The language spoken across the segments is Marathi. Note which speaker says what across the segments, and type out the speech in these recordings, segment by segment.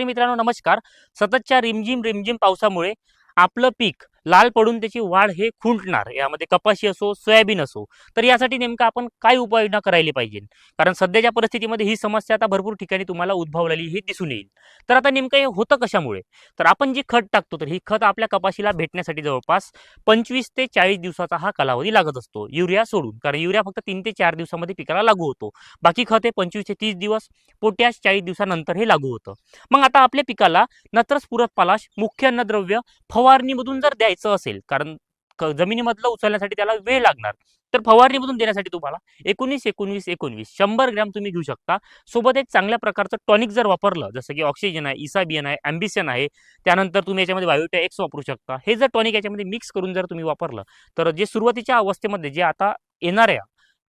Speaker 1: मित्रांनो नमस्कार. सततच्या रिमझिम रिमझिम पावसामुळे आपलं पीक लाल पडून त्याची वाढ हे खुंटणार यामध्ये कपाशी असो सोयाबीन असो तर यासाठी नेमकं आपण काय उपाययोजना करायला पाहिजे? कारण सध्याच्या परिस्थितीमध्ये ही समस्या आता भरपूर ठिकाणी तुम्हाला उद्भवलेली ही दिसून येईल. तर आता नेमकं हे होतं कशामुळे? तर आपण जे खत टाकतो तर ही खत आपल्या कपाशीला भेटण्यासाठी जवळपास पंचवीस ते चाळीस दिवसाचा हा कालावधी लागत असतो युरिया सोडून. कारण युरिया फक्त तीन ते चार दिवसामध्ये पिकाला लागू होतो. बाकी खत हे पंचवीस ते तीस दिवस पोटॅश चाळीस दिवसानंतर हे लागू होतं. मग आता आपल्या पिकाला नत्रस पूरक पालाश मुख्य अन्नद्रव्य फवारणीमधून जर द्यायचं असेल कारण जमिनीमधलं उचलण्यासाठी त्याला वेळ लागणार. तर फवारणीमधून देण्यासाठी तुम्हाला एकोणीस एकोणवीस एकोणवीस शंभर ग्रॅम तुम्ही घेऊ शकता. सोबत एक चांगल्या प्रकारचं टॉनिक जर वापरलं जसं की ऑक्सिजन आहे इसाबियन आहे अँबिशन आहे त्यानंतर तुम्ही याच्यामध्ये बायोटा एक्स वापरू शकता. हे जर टॉनिक याच्यामध्ये मिक्स करून जर तुम्ही वापरलं तर जे सुरुवातीच्या अवस्थेमध्ये जे आता येणाऱ्या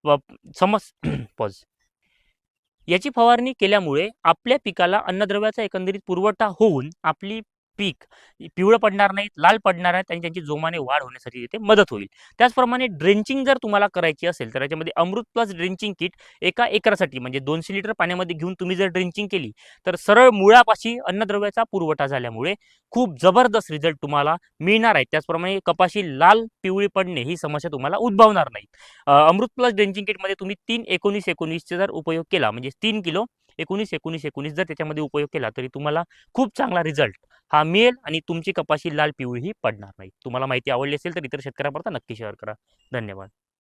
Speaker 1: समस समज पॉज याची फवारणी केल्यामुळे आपल्या पिकाला अन्नद्रव्याचा एकंदरीत पुरवठा होऊन आपली पीक पिवळं पडणार नाहीत लाल पडणार आहेत आणि त्यांची जोमाने वाढ होण्यासाठी तिथे मदत होईल. त्याचप्रमाणे ड्रेंचिंग जर तुम्हाला करायची असेल तर याच्यामध्ये अमृत प्लस ड्रेंचिंग किट एका एकरासाठी म्हणजे दोनशे लिटर पाण्यामध्ये घेऊन तुम्ही जर ड्रेंचिंग केली तर सरळ मुळापाशी अन्नद्रव्याचा पुरवठा झाल्यामुळे खूप जबरदस्त रिझल्ट तुम्हाला मिळणार आहेत त्याचप्रमाणे कपाशी लाल पिवळी पडणे ही समस्या तुम्हाला उद्भवणार नाही. अमृत प्लस ड्रेंचिंग किटमध्ये तुम्ही तीन एकोणीस एकोणीसचे जर उपयोग केला म्हणजे तीन किलो एकोणीस एकोणीस एकोणीस जर त्याच्यामध्ये उपयोग केला तरी तुम्हाला खूप चांगला रिझल्ट हा मिळेल आणि तुमची कपाशी लाल पिवळी ही पडणार नाही. तुम्हाला माहिती आवडली असेल तर इतर शेतकऱ्यांपर्यंत नक्की शेअर करा. धन्यवाद.